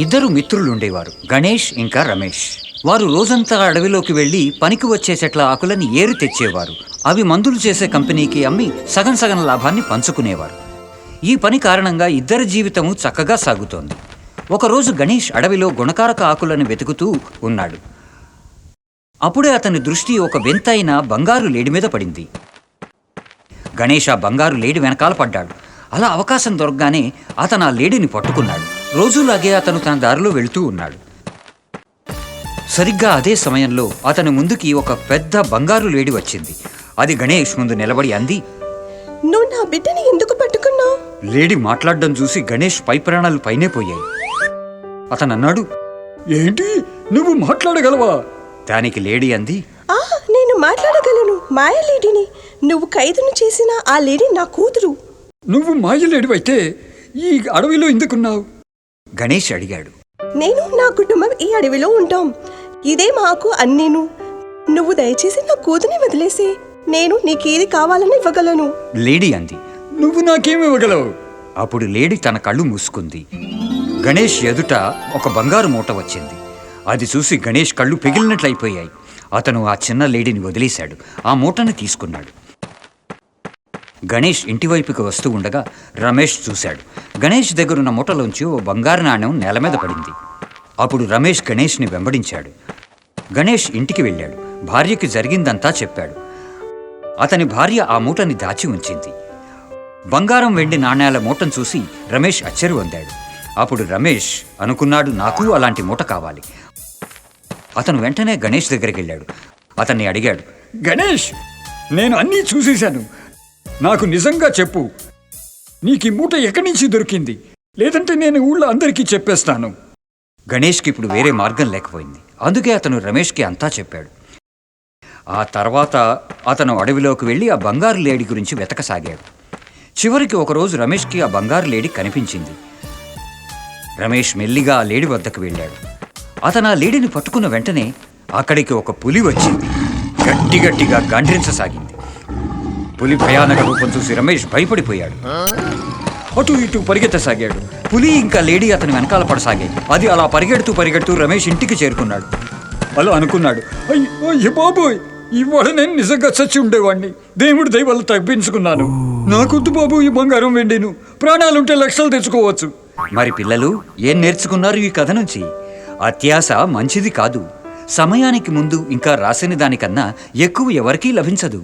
ఇద్దరు మిత్రులు ఉండేవారు గణేష్ ఇంకా రమేష్. వారు రోజంతా అడవిలోకి వెళ్ళి పనికి వచ్చే చెట్ల ఆకులని ఏరు తెచ్చేవారు. అవి మందులు చేసే కంపెనీకి అమ్మి సగం సగం లాభాన్ని పంచుకునేవారు. ఈ పని కారణంగా ఇద్దరి జీవితము చక్కగా సాగుతోంది. ఒకరోజు గణేష్ అడవిలో గుణకారక ఆకులను వెతుకుతూ ఉన్నాడు. అప్పుడే అతని దృష్టి ఒక వింతైన బంగారు లేడి మీద పడింది. గణేష్ ఆ బంగారు లేడి వెనకాల పడ్డాడు. అలా అవకాశం దొరకగానే అతను ఆ లేడిని పట్టుకున్నాడు. రోజులాగే అతను తన దారిలో వెళుతూ ఉన్నాడు. సరిగ్గా అదే సమయంలో అతని ముందుకి ఒక పెద్ద బంగారు లేడి వచ్చింది. అది గణేష్ ముందు నిలబడి అంది నువ్వు నా బిడ్డని ఎందుకు పట్టుకున్నావు? లేడి మాట్లాడడం చూసి గణేష్ పై ప్రాణాలు పైనే పోయాయి. అతను అన్నాడు ఏంటి? నువ్వు మాట్లాడగలవా? దానికి లేడీ అంది ఆ నేను మాట్లాడగలను మాయ లేడీని. నువ్వు ఖైదును చేసిన ఆ లేడీ నా కూతురు. నువ్వు మాయలేడివైతే ఈ అడవిలో ఎందుకున్నావు? గణేష్ అడిగాడు. నేను నా కుటుంబం ఈ అడవిలో ఉంటాం. ఇదే మాకు అన్నీను. నువ్వు దయచేసి నా కూతుని వదిలేసి. నేను నీకేది కావాలని ఇవ్వగలను. లేడీ అంది. నువ్వు నాకేమి ఇవ్వగలవు? అప్పుడు లేడి తన కళ్ళు మూసుకుంది. గణేష్ ఎదుట ఒక బంగారు మూట వచ్చింది. అది చూసి గణేష్ కళ్ళు పిగిలినట్లయిపోయాయి. అతను ఆ చిన్న లేడీని వదిలేశాడు. ఆ మూటని తీసుకున్నాడు. గణేష్ ఇంటివైపుకి వస్తూ ఉండగా రమేష్ చూశాడు. గణేష్ దగ్గరున్న మూటలోంచి ఓ బంగారు నాణెం నేల మీద పడింది. అప్పుడు రమేష్ గణేష్ని వెంబడించాడు. గణేష్ ఇంటికి వెళ్ళాడు. భార్యకి జరిగిందంతా చెప్పాడు. అతని భార్య ఆ మూటని దాచి ఉంచింది. బంగారం వెండి నాణేల మూటను చూసి రమేష్ అచ్చరు పొందాడు అప్పుడు రమేష్ అనుకున్నాడు నాకు అలాంటి మూట కావాలి. అతను వెంటనే గణేష్ దగ్గరికి వెళ్ళాడు. అతన్ని అడిగాడు గణేష్ నేను అన్నీ చూసేశాను. నాకు నిజంగా చెప్పు. నీకు ఈ మూట ఎక్కడి నుంచి దొరికింది? లేదంటే నేను ఊళ్ళో అందరికీ చెప్పేస్తాను. గణేష్కి ఇప్పుడు వేరే మార్గం లేకపోయింది. అందుకే అతను రమేష్కి అంతా చెప్పాడు. ఆ తర్వాత అతను అడవిలోకి వెళ్ళి ఆ బంగారు లేడి గురించి వెతకసాగాడు. చివరికి ఒకరోజు రమేష్కి ఆ బంగారు లేడి కనిపించింది. రమేష్ మెల్లిగా ఆ లేడి వద్దకు వెళ్ళాడు. అతను ఆ లేడిని పట్టుకున్న వెంటనే అక్కడికి ఒక పులి వచ్చింది. గట్టి గట్టిగా గండ్రించసాగింది. పులి భయానక రూపం చూసి రమేష్ భయపడిపోయాడు. అటు ఇటు పరిగెత్తసాగాడు. పులి ఇంకా లేడీ అతని వెనకాల పడసాగాయి అది అలా పరిగెడుతూ పరిగెడుతూ రమేష్ ఇంటికి చేరుకున్నాడు. అలా అనుకున్నాడు అయ్యో బాబోయ్! ఇవాళ నేను నిజంగా చచ్చి ఉండేవాడిని దేవుడి దయవల్ల తప్పించుకున్నాను. నాకొద్దు బాబు ఈ బంగారం వెండిను. ప్రాణాలుంటే లక్షలు తెచ్చుకోవచ్చు. మరి పిల్లలు ఏం నేర్చుకున్నారు ఈ కథ నుంచి? అత్యాశ మంచిది కాదు. సమయానికి ముందు ఇంకా రాసిన దానికన్నా ఎక్కువ ఎవరికీ లభించదు.